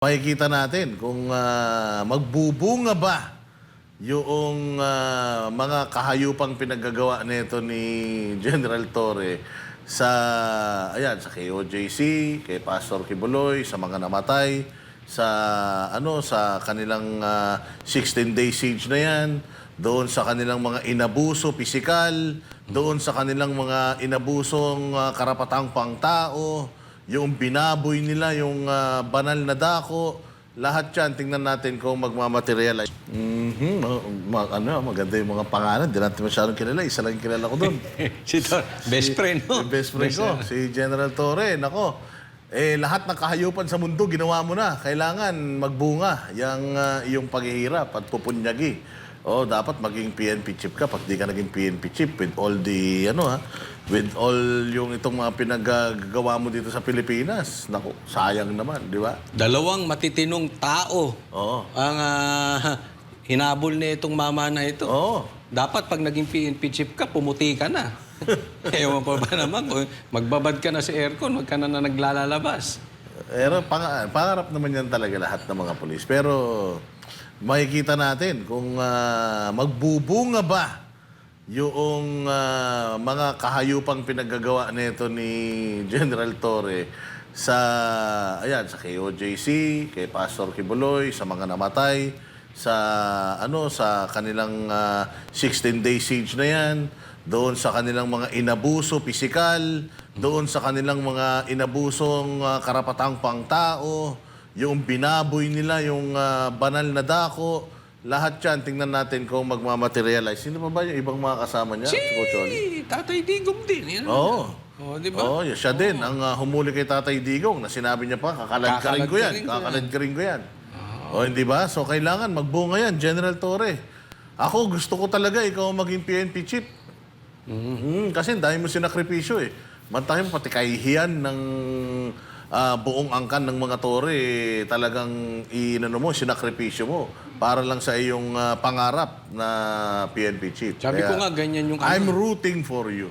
makikita natin kung ah, magbubunga ba yung ah, mga kahayupang pinaggagawa nito ni General Torre sa ayan sa KOJC, kay Pastor Kibuloy, sa mga namatay, sa ano sa kanilang 16-day siege na yan, doon sa kanilang mga inabuso pisikal, doon sa kanilang mga inabusong ah, karapatang pangtao, yung binaboy nila, yung ah, banal na dako, lahat yan, tingnan natin kung magmamaterialize. Mhm, ma- ma- ano, maganda yung mga pangalan. Hindi natin masyadong kilala. Isa lang yung kilala ko doon. si Tor, best friend mo. Yung best friend ko, si General Torre. Nako, eh, lahat ng kahayupan sa mundo, ginawa mo na. Kailangan magbunga yung ah, iyong paghihirap at pupunyagi. Oh, dapat maging PNP chief ka pag di ka naging PNP chief with all the ano ha, with all yung itong mga pinagagawa mo dito sa Pilipinas. Nako, sayang naman, di ba? Dalawang matitinong tao Oo. ang ah, hinabol na itong mama na ito. Oo. Dapat pag naging PNP chief ka, pumuti ka na. Ewan ko ba naman, kung magbabad ka na sa aircon, wag ka na, na naglalabas. Pero pang, pangarap naman yan talaga lahat ng mga polis. Pero makikita natin kung ah, magbubunga ba yung ah, mga kahayupang pinaggagawa nito ni General Torre sa ayan sa KOJC, kay Pastor Kibuloy, sa mga namatay, sa ano sa kanilang 16-day siege na yan, doon sa kanilang mga inabuso pisikal, doon sa kanilang mga inabusong ah, karapatang pangtao, yung binaboy nila, yung ah, banal na dako, lahat yan, tingnan natin kung magmamaterialize. Sino pa ba yung ibang mga kasama niya? Si? Tatay Digong din. Yan. Oo. Oh, di ba? Oo, siya din. Ang ah, humuli kay Tatay Digong na sinabi niya pa, kakalad ka rin ko yan. Kakalad ka rin ko yan. O, hindi ba? So, kailangan magbunga yan, General Torre. Ako, gusto ko talaga ikaw maging PNP chief. Mm, kasi dami mo sinakripisyo eh. Mantahin mo pati kahihiyan ng ah, buong angkan ng mga Torre, eh, talagang inano mo, sinakripisyo mo para lang sa iyong ah, pangarap na PNP chief. Sabi ko Kaya, nga, ganyan yung I'm rooting for you.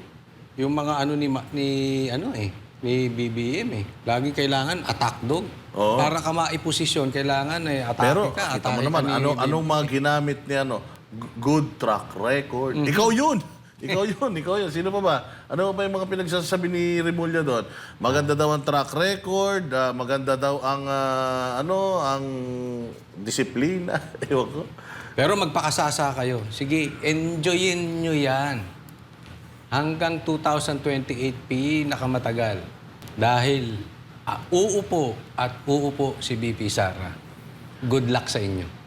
Yung mga ano ni, Ma- ni ano eh, ni BBM eh. Lagi kailangan attack dog. Oo. Para ka maiposisyon, kailangan eh, atake Pero ka. kita mo atake naman, ka ni ano, BBM. anong mga ginamit ni ano, G- good track record. Ikaw yun! Ikaw yun, ikaw yun. Sino pa ba? Ano pa yung mga pinagsasabi ni Remulla doon? Maganda daw ang track record, ah, maganda daw ang, ah, ano, ang disiplina. Ewan ko. Pero magpakasasa kayo. Sige, enjoyin nyo yan. Hanggang 2028 pinakamatagal. Dahil ah, uupo at uupo si BP Sara. Good luck sa inyo.